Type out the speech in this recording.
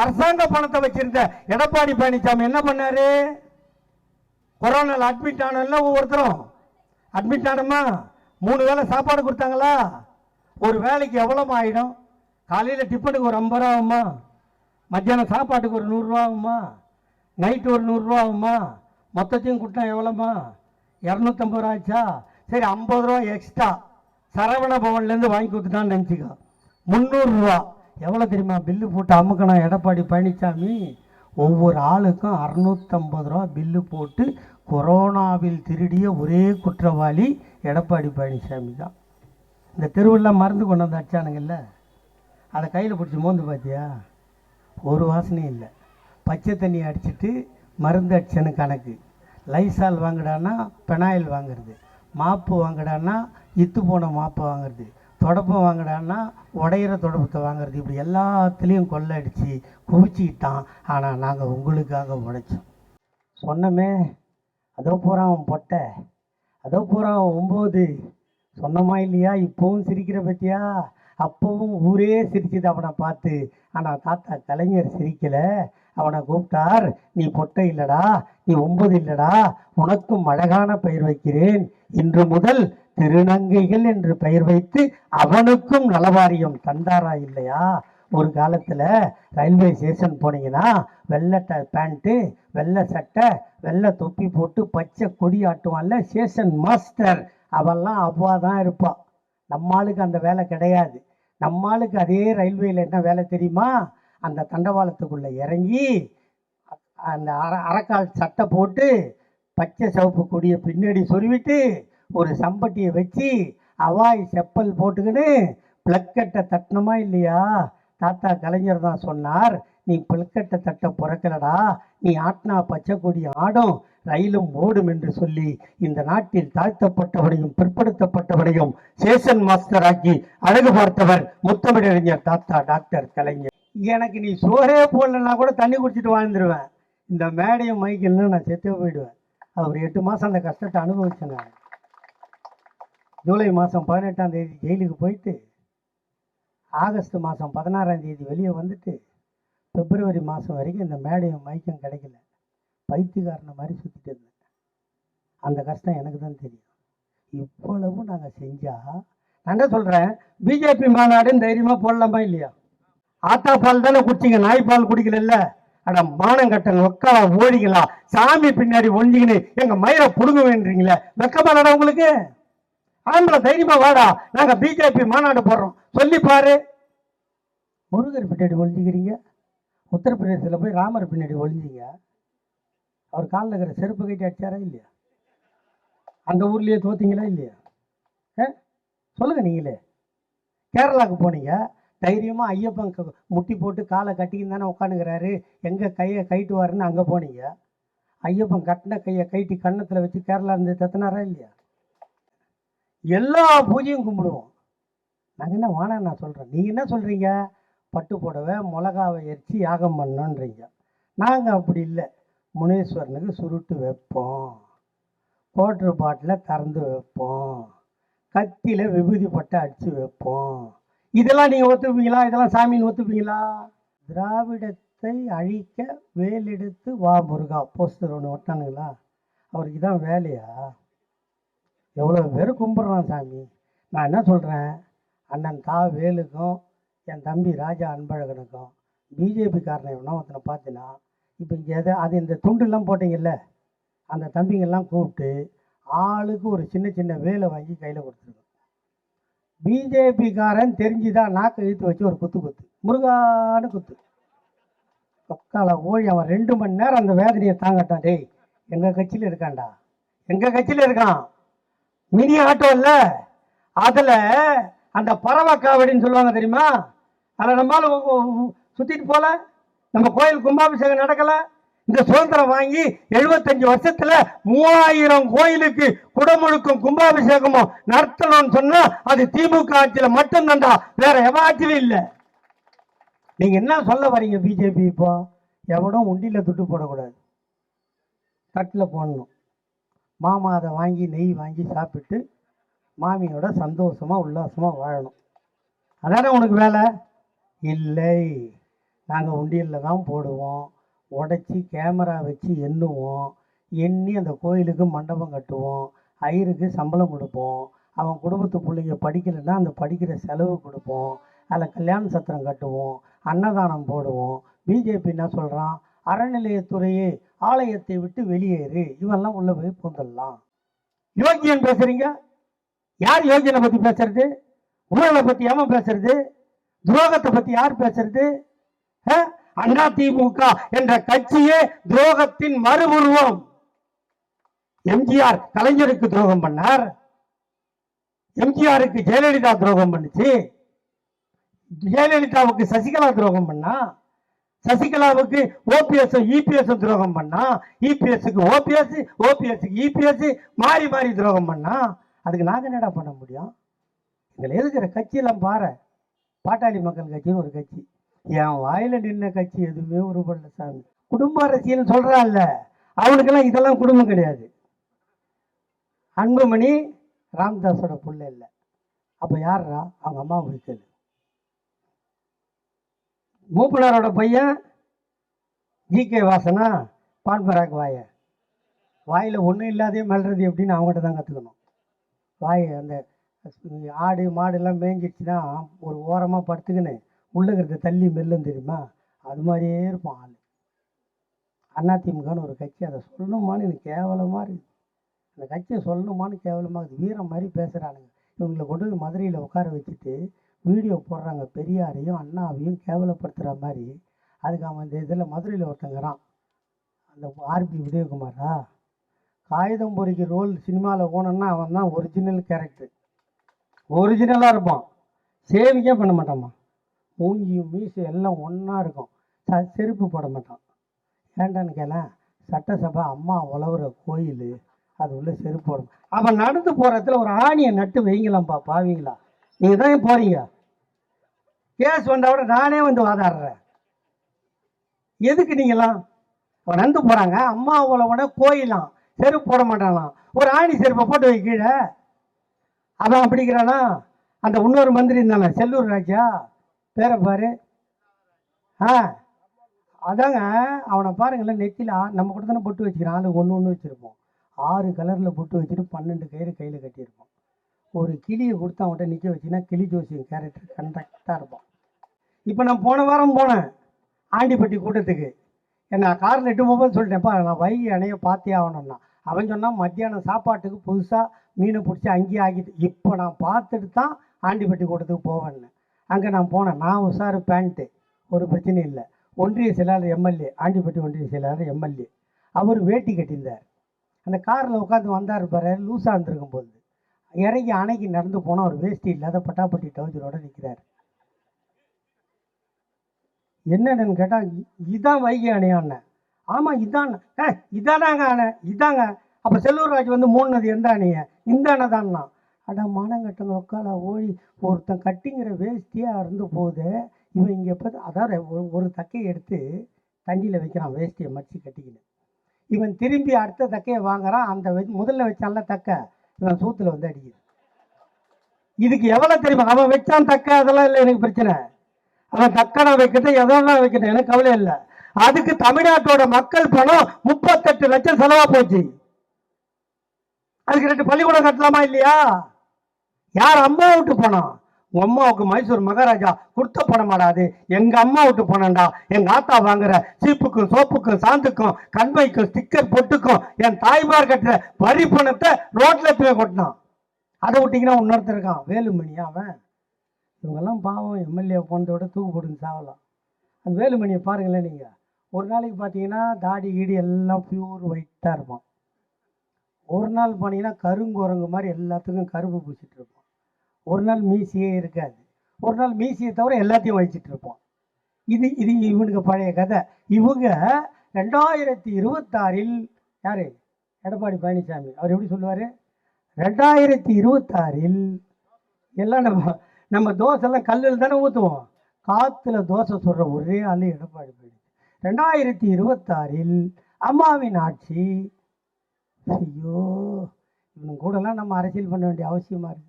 அரசாங்க பணத்தை வச்சிருந்த எடப்பாடி பழனிசாமி என்ன பண்ணாரு? கொரோனால அட்மிட் ஆனல ஒவ்வொருத்தரும். அட்மிட் ஆனோமா? மூணு வேளை சாப்பாடு கொடுத்தாங்களா? ஒரு வேலைக்கு எவ்வளோ ஆகிடும் காலையில் டிஃபனுக்கு ஒரு ஐம்பது ரூபா ஆகுமா? மத்தியானம் சாப்பாட்டுக்கு ஒரு நூறுரூவா ஆகுமா? நைட்டு ஒரு நூறுரூவா ஆகுமா? மொத்தத்தையும் கொடுத்தா எவ்வளோம்மா இரநூத்தம்பது ரூபா ஆச்சா? சரி ஐம்பது ரூபா எக்ஸ்ட்ரா சரவண பவன்லேருந்து வாங்கி கொடுத்துட்டான்னு நினச்சிக்கோ. முந்நூறுரூவா எவ்வளோ தெரியுமா? பில்லு போட்டு அமுக்கணும் எடப்பாடி பழனிசாமி ஒவ்வொரு ஆளுக்கும் அறநூற்றம்பது ரூபா பில்லு போட்டு கொரோனாவில் திருடிய ஒரே குற்றவாளி எடப்பாடி பழனிசாமி தான். இந்த தெருவெல்லாம் மருந்து கொண்டு வந்து அடிச்சானுங்கல்ல? அதை கையில் பிடிச்சி மோந்து பார்த்தியா? ஒரு வாசனையும் இல்லை. பச்சை தண்ணி அடிச்சிட்டு மருந்து அடிச்சனு கணக்கு. லைசால் வாங்குடான்னா பெனாயில் வாங்குறது. மாப்பு வாங்குடான்னா இத்து போன மாப்பை வாங்குறது. தொடப்பை வாங்குடான்னா உடையிற தொடப்பத்தை வாங்குறது இப்படி எல்லாத்துலேயும் கொள்ளடிச்சு குவிச்சிக்கிட்டான் ஆனால் நாங்கள் உங்களுக்காக உழைச்சோம் சொன்னமே அதோ போகிறான் அவன் பொட்டை. அதோ போகிறான் அவன் ஒம்பது. சொன்னமா இல்லையா? இப்போவும் சிரிக்கிற பற்றியா அப்போவும் ஊரே சிரிச்சுது அவனை பார்த்து. ஆனால் தாத்தா கலைஞர் சிரிக்கலை. அவனை கூப்பிட்டார் நீ பொட்டை இல்லடா. நீ ஒன்பது இல்லடா. உனக்கும் அழகான பெயர் வைக்கிறேன். இன்று முதல் திருநங்கைகள் என்று பெயர் வைத்து அவனுக்கும் நலவாரியம் தந்தாரா இல்லையா? ஒரு காலத்தில் ரயில்வே ஸ்டேஷன் போனீங்கன்னா வெள்ளை ட பேண்ட்டு வெள்ளை சட்டை வெள்ளை தொப்பி போட்டு பச்சை கொடி ஆட்டுவான்ல ஸ்டேஷன் மாஸ்டர். அவெல்லாம் அவ்வா தான் இருப்பான் நம்மளுக்கு அந்த வேலை கிடையாது. நம்மளுக்கு அதே ரயில்வேயில் என்ன வேலை தெரியுமா? அந்த தண்டவாளத்துக்குள்ளே இறங்கி அந்த அர அரைக்கால் சட்டை போட்டு பச்சை சிவப்பு கொடியை பின்னாடி சொருவிட்டு ஒரு சம்பட்டியை வச்சு அவாய் செப்பல் போட்டுக்கின்னு பிளக்கட்டை தட்டணுமா இல்லையா? தாத்தா கலைஞர் தான் சொன்னார் நீ பிளக்கட்டை தட்ட பிறக்கலடா நீ ஆட்டினா பச்சை கொடி ஆடும் ரயிலும் ஓடும் என்று சொல்லி இந்த நாட்டில் தாழ்த்தப்பட்டவனையும் பிற்படுத்தப்பட்டவனையும் சேஷன் மாஸ்டர் ஆக்கி அழகு பார்த்தவர் முத்தமிழறிஞர் தாத்தா டாக்டர் கலைஞர். எனக்கு நீ சோறே போடலன்னா கூட தண்ணி குடிச்சிட்டு வாழ்ந்துருவேன். இந்த மேடையும் மைக்கில்னு நான் செத்து போயிடுவேன். அவர் எட்டு மாதம் அந்த கஷ்டத்தை அனுபவிச்சேன் நான் ஜூலை மாதம் பதினெட்டாம் தேதி ஜெயிலுக்கு போயிட்டு ஆகஸ்ட் மாதம் பதினாறாம் தேதி வெளியே வந்துட்டு பிப்ரவரி மாதம் வரைக்கும் இந்த மேடையும் மைக்கும் கிடைக்கல. பைத்தியக்காரனை மாதிரி சுற்றிட்டு இருந்தேன். அந்த கஷ்டம் எனக்கு தான் தெரியும். இவ்வளவு நாங்கள் செஞ்சால் நான் என்ன சொல்கிறேன் பிஜேபி மாநாடுன்னு தைரியமாக போடலாமா இல்லையா? ஆத்தா பால் தானே குடிச்சிங்க நாய் பால் குடிக்கல அட மானங்கட்டன் ஒக்கால ஓடிக்கலாம். சாமி பின்னாடி ஒழிஞ்சிக்கின்னு எங்கள் மயிரை புடுங்க வேண்டீங்களே வெக்கமாடா உங்களுக்கு? ஆம்பளை தைரியமா வாடா. நாங்க பிஜேபி மாநாடு போடுறோம். சொல்லி பாரு. முருகர் பின்னாடி ஒழிஞ்சிக்கிறீங்க உத்தரப்பிரதேசத்தில் போய் ராமர் பின்னாடி ஒழிஞ்சிங்க அவர் காலில் இருக்கிற செருப்பு கட்டி அடிச்சாரா இல்லையா? அந்த ஊர்லேயே தோத்தீங்களா இல்லையா? ஆ? சொல்லுங்க நீங்களே. கேரளாவுக்கு போனீங்க. தைரியமாக ஐயப்பன் க- முட்டி போட்டு காலை கட்டிக்கின்னு தானே உட்காந்துக்கிறாரு. எங்கே கையை கைட்டுவாருன்னு அங்கே போனீங்க. ஐயப்பன் கட்டின கையை கைட்டி கன்னத்தில் வச்சு கேரளா இருந்து தத்தினாரா இல்லையா? எல்லா பூஜையும் கும்பிடுவோம். நாங்கள் என்ன வேணாம் நான் சொல்கிறேன் நீங்கள் என்ன சொல்கிறீங்க பட்டு புடவை மிளகாவை எரிச்சு யாகம் பண்ணோன்றீங்க. நாங்கள் அப்படி இல்லை. முனீஸ்வரனுக்கு சுருட்டு வைப்போம். கோட்ரு பாட்டில் கறந்து வைப்போம். கத்தியில் விபூதி பட்டை அடித்து வைப்போம். இதெல்லாம் நீங்கள் ஒத்துப்பீங்களா? இதெல்லாம் சாமின்னு ஒத்துப்பீங்களா? திராவிடத்தை அழிக்க வேலெடுத்து வா முருகா. போஸ்டர் ஒன்று ஒட்டானுங்களா? அவருக்கு தான் வேலையா? எவ்வளோ பேர் கும்பிட்றான் சாமி. நான் என்ன சொல்கிறேன் அண்ணன் தா வேலுக்கும் என் தம்பி ராஜா அன்பழகனுக்கும் பிஜேபி காரனை ஒருத்தனை பார்த்தினா இப்போ இங்கே எதை அது இந்த துண்டுலாம் போட்டிங்கல்ல அந்த தம்பிங்கெல்லாம் கூப்பிட்டு ஆளுக்கு ஒரு சின்ன சின்ன வேலை வாங்கி கையில் கொடுத்துருக்கோம். பிஜேபிக்காரன் தெரிஞ்சுதான் நாக்கை இழுத்து வச்சு ஒரு குத்து குத்து. முருகான்னு குத்து. பக்கால ஓழி அவன் ரெண்டு மணி நேரம் அந்த வேதனையை தாங்கட்டான். டேய் எங்கள் கட்சியில் இருக்கான்டா? எங்கள் கட்சியில் இருக்கான்? மினி ஆட்டோ இல்ல. அதில் அந்த பறவை காவடின்னு சொல்லுவாங்க தெரியுமா? அதில் நம்மளால சுற்றிட்டு போல. நம்ம கோயில் கும்பாபிஷேகம் நடக்கலை. இந்த சுதந்திரம் வாங்கி எழுபத்தஞ்சு வருஷத்துல மூவாயிரம் கோயிலுக்கு குடமுழுக்கும் கும்பாபிஷேகமும் நடத்தணும்னு சொன்னா அது திமுக ஆட்சியில மட்டும்தான்டா. வேற எவாச்சிலும் இல்லை. நீங்க என்ன சொல்ல வரீங்க பிஜேபி இப்போ? எவனும் உண்டியில துட்டு போடக்கூடாது. தட்டில் போடணும். மாமா அதை வாங்கி நெய் வாங்கி சாப்பிட்டு மாமியோட சந்தோஷமா உல்லாசமாக வாழணும். அதானே உனக்கு வேலை? இல்லை. நாங்கள் உண்டியலில் தான் போடுவோம். உடச்சி கேமரா வச்சு எண்ணுவோம். எண்ணி அந்த கோயிலுக்கு மண்டபம் கட்டுவோம். ஐயருக்கு சம்பளம் கொடுப்போம். அவன் குடும்பத்து பிள்ளைங்க படிக்கலைன்னா அந்த படிக்கிற செலவு கொடுப்போம். அதில் கல்யாண சத்திரம் கட்டுவோம். அன்னதானம் போடுவோம். பிஜேபி என்ன சொல்கிறான் அறநிலையத்துறையே ஆலயத்தை விட்டு வெளியேறு. இவெல்லாம் உள்ள போய் பூந்துடலாம். யோகியன் பேசுறீங்க? யார் யோகியனை பற்றி பேசுறது? ஊழலை பற்றி ஏமா பேசுறது? துரோகத்தை பற்றி யார் பேசுறது? அண்ணா திமுக என்ற கட்சியே துரோகத்தின் மறுபுருவம். எம்ஜிஆர் கலைஞருக்கு துரோகம் பண்ணார். எம்ஜிஆருக்கு ஜெயலலிதா துரோகம் பண்ணுச்சு. ஜெயலலிதாவுக்கு சசிகலா துரோகம் பண்ணா. சசிகலாவுக்கு ஓபிஎஸ் இபிஎஸ் துரோகம் பண்ணா இபிஎஸ்க்கு ஓபிஎஸ் ஓபிஎஸ்க்கு இபிஎஸ் மாறி மாறி துரோகம் பண்ணா அதுக்கு நாங்க என்னடா பண்ண முடியும்? எங்களை எதுக்குற கட்சியெல்லாம் பாரு. பாட்டாளி மக்கள் கட்சின்னு ஒரு கட்சி. என் வாயில நின்ன கட்சி எதுவுமே உருவல்ல சாமி. குடும்ப அரசியல் சொல்றான்ல அவனுக்கெல்லாம் இதெல்லாம் குடும்பம் கிடையாது. அன்புமணி ராம்தாஸோட புள்ள இல்லை. அப்ப யாருடா அவங்க அம்மா போய்க்கல் மூப்பனாரோட பையன் ஜி கே வாசனா பான்பராக் வாய. வாயில் ஒன்றும் இல்லாதே மெல்றது எப்படின்னு அவங்ககிட்ட தான் கற்றுக்கணும் வாய் அந்த ஆடு மாடுலாம் மேய்ஞ்சிடுச்சுன்னா ஒரு ஓரமாக படுத்துக்கின்னு உள்ளுக்கிறத தள்ளி மெல்லும் தெரியுமா? அது மாதிரியே இருப்பான் ஆள். அதிமுகன்னு ஒரு கட்சி அதை சொல்லணுமான்னு எனக்கு கேவலமாக இருக்குது அந்த கட்சியை சொல்லணுமான்னு கேவலமாக இருக்குது. வீரம் மாதிரி பேசுகிறானுங்க இவங்களை கொண்டு போய் மதுரையில் உட்கார வச்சுட்டு வீடியோ போடுறாங்க பெரியாரையும் அண்ணாவையும் கேவலப்படுத்துகிற மாதிரி. அதுக்கு அவன் இந்த இதில் மதுரையில் ஒருத்தங்கிறான் அந்த ஆர்பி உதயகுமாரா? காகிதம் பொறிக்க ரோல் சினிமாவில் போனோன்னா அவன் தான் ஒரிஜினல் கேரக்டர் ஒரிஜினலாக இருப்பான். சேவிக்கே பண்ண மாட்டான்மா. மூஞ்சியும் மீசு எல்லாம் ஒன்றா இருக்கும். ச செருப்பு போட மாட்டான். ஏன்டான்னு கேளேன் சட்டசபை அம்மா உழவுற கோயில் அது உள்ள செருப்பு போடும் அவன் நடந்து போகிறத்துல ஒரு ஆணியை நட்டு வைங்களாம்ப்பா பாவீங்களா? நீங்கள் தான் போகிறீங்க கேஸ் வந்தால் கூட நானே வந்து வாதாடுறேன். எதுக்கு நீங்களாம் அவன் நடந்து போகிறாங்க அம்மா உழவோட கோயிலாம். செருப்பு போட மாட்டானாம் ஒரு ஆணி செருப்பை போட்டு வை கீழே. அதான் அப்படிங்கிறானா அந்த இன்னொரு மந்திரி இருந்தானே செல்லூர் ராஜா. பேரை பாரு. ஆ அதாங்க அவனை பாருங்களேன் நெத்தியில் நம்ம கூட தானே பொட்டு வச்சுக்கிறான். அது ஒன்று ஒன்று வச்சுருப்போம். ஆறு கலரில் பொட்டு வச்சுட்டு பன்னெண்டு கயிறு கையில் கட்டியிருப்போம். ஒரு கிளியை கொடுத்து அவன்கிட்ட நிற்க வச்சிங்கன்னா கிளி ஜோசியம் கேரக்டர் கண்டக்டாக இருப்பான். இப்போ நான் போன வாரம் போனேன் ஆண்டிப்பட்டி கூட்டத்துக்கு. என்ன காரில் எட்டு போகும்போது சொல்லிட்டேன்ப்பா நான் வைகை அணைய பார்த்தே ஆகணும்னா. அவன் சொன்னால் மத்தியானம் சாப்பாட்டுக்கு புதுசாக மீனை பிடிச்சி அங்கேயே ஆக்கிட்டு இப்போ நான் பார்த்துட்டு தான் ஆண்டிப்பட்டி கூட்டத்துக்கு போவேன்னு. அங்கே நான் போனேன். நான் உஷார் பேண்ட்டு ஒரு பிரச்சனையும் இல்லை. ஒன்றிய செயலாளர் எம்எல்ஏ ஆண்டிப்பட்டி ஒன்றிய செயலாளர் எம்எல்ஏ. அவர் வேட்டி கட்டியிருந்தார். அந்த காரில் உட்காந்து வந்தார் பாரு லூஸாக இருந்திருக்கும் போது. இறங்கி அணைக்கு நடந்து போனால் ஒரு வேஷ்டி இல்லாத பட்டாப்பட்டி டவுஜரோட நிற்கிறார் என்னன்னு கேட்டால் இதான் வைகை அணையாண்ணே ஆமாம் இதான் ஏ இதானாங்க அணை இதாங்க. அப்போ செல்லூர்ராஜ் வந்து மூணுனது எந்த அணைய? இந்த அணை தான்னா அட மானங்கட்டங்க உட்கால ஓடி. ஒருத்தன் கட்டிங்கிற வேஷ்டியாக இருந்து போகுது இவன் இங்கே எப்போ அதாவது ஒரு ஒரு தக்கையை எடுத்து தண்ணியில் வைக்கிறான் வேஷ்டியை மடித்து கட்டிக்கின்னு. இவன் திரும்பி அடுத்த தக்கையை வாங்குறான் அந்த முதல்ல வச்சான்ல தக்கை. சூத்துல வந்து அடிக்குது. இதுக்கு எவ்வளவு தெரியுமா? அவன் வச்சான் தக்க அதெல்லாம் இல்லை எனக்கு பிரச்சனை. அவன் தக்கனை வைக்கட்டும் எதெல்லாம் வைக்கட்டும் எனக்கு கவலை இல்லை. அதுக்கு தமிழ்நாட்டோட மக்கள் பணம் முப்பத்தெட்டு லட்சம் செலவா போச்சு. அதுக்கு ரெண்டு பள்ளிக்கூடம் கட்டலாமா இல்லையா? யார் அம்மா விட்டு போனோம் உம்மாவுக்கு அம்மாவுக்கு மைசூர் மகாராஜா கொடுத்த பணம் எங்க அம்மா விட்டு பணம்டா. எங்க ஆத்தா வாங்குற சீப்புக்கும் சோப்புக்கும் சாந்துக்கும் கண்மைக்கும் ஸ்டிக்கர் பொட்டுக்கும் என் தாய்மார் கட்டுற வரி பணத்தை ரோட்ல போய் கொட்டினான். அதை விட்டிங்கன்னா இன்னொருத்தர் வேலுமணி அவன். இவங்கெல்லாம் பாவம். எம்எல்ஏ போனதோட தூக்கு போட்டுன்னு சாவலாம். அந்த வேலுமணியை பாருங்களேன் நீங்கள் ஒரு நாளைக்கு பார்த்தீங்கன்னா தாடி கீடி எல்லாம் பியூர் ஒயிட்டாக இருப்பான். ஒரு நாள் போனீங்கன்னா கருங்குரங்கு மாதிரி எல்லாத்துக்கும் கருப்பு பூசிட்டு இருப்பான். ஒரு நாள் மீசியே இருக்காது. ஒரு நாள் மீசியை தவிர எல்லாத்தையும் வச்சுட்டு இருப்போம். இது இது இவனுக்கு பழைய கதை. இவங்க ரெண்டாயிரத்தி இருபத்தாறில் யார்? எடப்பாடி பழனிசாமி. அவர் எப்படி சொல்லுவார்? ரெண்டாயிரத்தி இருபத்தாறில் எல்லாம் நம்ம நம்ம தோசைலாம் கல்லில் தானே ஊற்றுவோம் காற்றுல தோசை சுடுற ஒரே ஆள் எடப்பாடி பழனிசாமி. ரெண்டாயிரத்தி இருபத்தாறில் அம்மாவின் ஆட்சி. ஐயோ இவன் கூடலாம் நம்ம அரசியல் பண்ண வேண்டிய அவசியமாக இருக்குது